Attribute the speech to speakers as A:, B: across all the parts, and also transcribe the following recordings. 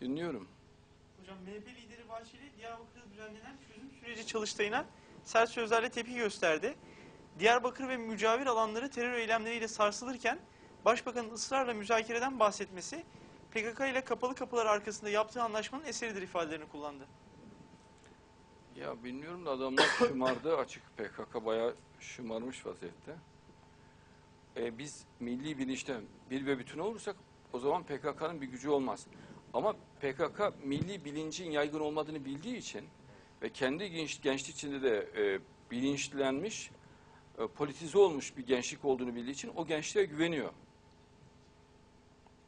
A: Dinliyorum.
B: Hocam MHP lideri Bahçeli Diyarbakır'da düzenlenen çözüm süreci çalıştayına sert sözlerle tepki gösterdi. Diyarbakır ve mücavir alanları terör eylemleriyle sarsılırken Başbakanın ısrarla müzakereden bahsetmesi PKK ile kapalı kapılar arkasında yaptığı anlaşmanın eseridir ifadelerini kullandı.
A: Ya bilmiyorum da adamlar şımardı açık. PKK bayağı şımarmış vaziyette. E, biz milli bilinçten bir ve bütün olursak o zaman PKK'nın bir gücü olmaz. Ama PKK milli bilincin yaygın olmadığını bildiği için ve kendi genç, gençlik içinde de e, bilinçlenmiş, e, politize olmuş bir gençlik olduğunu bildiği için o gençliğe güveniyor.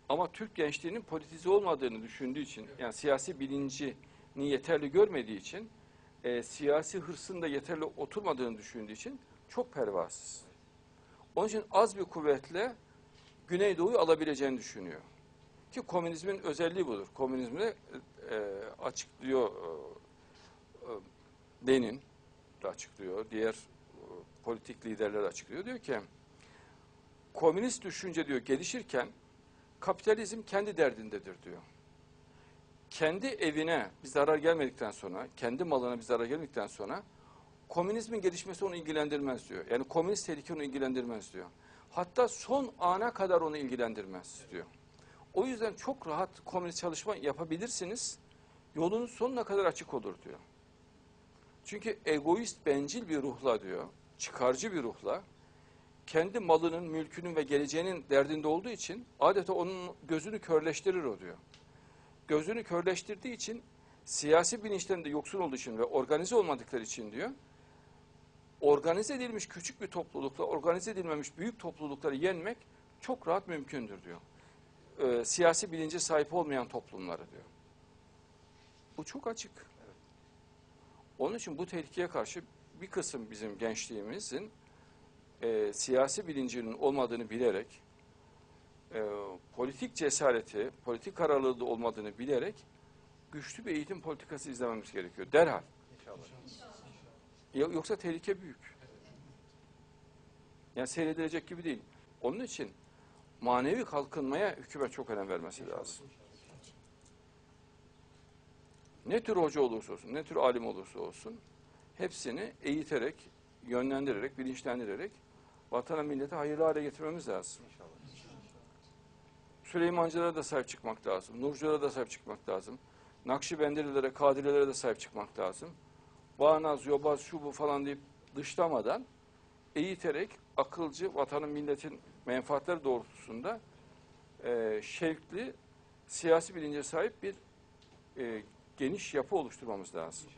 A: Ama Türk gençliğinin politize olmadığını düşündüğü için, yani siyasi bilincini yeterli görmediği için, e, siyasi hırsın da yeterli oturmadığını düşündüğü için çok pervasız. Onun için az bir kuvvetle Güneydoğu'yu alabileceğini düşünüyor. Ki komünizmin özelliği budur. Komünizmi e, açıklıyor e, e, Lenin de açıklıyor, diğer e, politik liderler açıklıyor. Diyor ki, komünist düşünce diyor gelişirken kapitalizm kendi derdindedir diyor. Kendi evine bir zarar gelmedikten sonra, kendi malına bir zarar gelmedikten sonra komünizmin gelişmesi onu ilgilendirmez diyor. Yani komünist tehlike onu ilgilendirmez diyor. Hatta son ana kadar onu ilgilendirmez diyor. O yüzden çok rahat komünist çalışma yapabilirsiniz. Yolunuz sonuna kadar açık olur diyor. Çünkü egoist, bencil bir ruhla diyor, çıkarcı bir ruhla, kendi malının, mülkünün ve geleceğinin derdinde olduğu için adeta onun gözünü körleştirir o diyor. Gözünü körleştirdiği için siyasi bilinçten de yoksun olduğu için ve organize olmadıkları için diyor, organize edilmiş küçük bir toplulukla organize edilmemiş büyük toplulukları yenmek çok rahat mümkündür diyor. Ee, siyasi bilince sahip olmayan toplumları diyor. Bu çok açık. Onun için bu tehlikeye karşı bir kısım bizim gençliğimizin e, siyasi bilincinin olmadığını bilerek, e, politik cesareti, politik kararlılığı olmadığını bilerek güçlü bir eğitim politikası izlememiz gerekiyor. Derhal. Ya- Yoksa tehlike büyük. Yani seyredilecek gibi değil. Onun için manevi kalkınmaya hükümet çok önem vermesi lazım. Ne tür hoca olursa olsun, ne tür alim olursa olsun hepsini eğiterek, yönlendirerek, bilinçlendirerek vatana millete hayırlı hale getirmemiz lazım. Süleymancılara da sahip çıkmak lazım. Nurculara da sahip çıkmak lazım. Nakşibendililere, Kadirilere de sahip çıkmak lazım. Bağnaz, yobaz, şu bu falan deyip dışlamadan eğiterek akılcı vatanın milletin menfaatleri doğrultusunda e, şevkli siyasi bilince sahip bir e, geniş yapı oluşturmamız lazım.